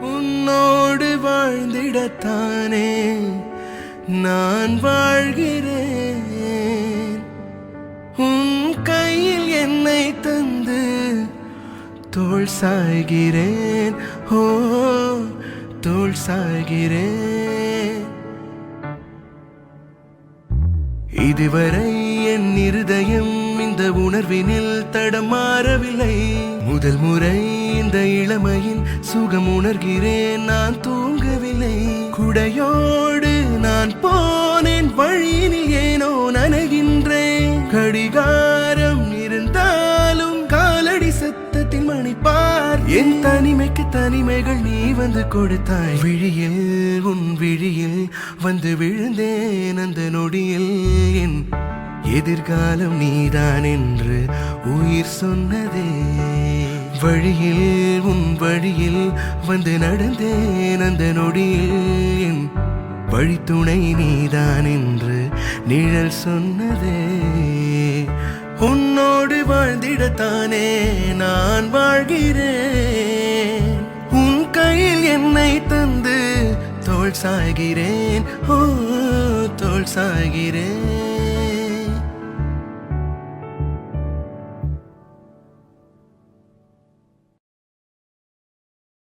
உன்னோடு வாழ்ந்திடத்தானே நான் வாழ்கிறேன். உன் கையில் என்னை தந்து தோல் சாய்கிறேன். ஓ தோல் சாய்கிறேன். இதுவரை என் இருதயம் இந்த உணர்வினில் தடமாறவில்லை. முதல் முறை இந்த இளமையின் சுகம் உணர்கிறேன் நான் தூங்கவில்லை. குடையோடு நான் போனேன் வழியினில் ஏனோ நனைகின்றேன். கடிகாரம் இருந்தாலும் காலடி சத்தத்தில் மணிப்பார். என் தனிமைக்கு தனிமைகள் நீ வந்து கொடுத்தாய். விழியில் உன் விழியில் வந்து விழுந்தேன் அந்த நொடியில். எதிர்காலம் நீதான் என்று உயிர் சொன்னதே. வழியில் உன் வழியில் வந்து நடந்தேன் அந்த நொடியில். என் வழித்துணை நீதான் என்று நிழல் சொன்னதே. உன்னோடு வாழ்ந்திடத்தானே நான் வாழ்கிறேன். உன் கையில் என்னை தந்து தோல் சாகிறேன் ஓ தோல் சாகிறேன்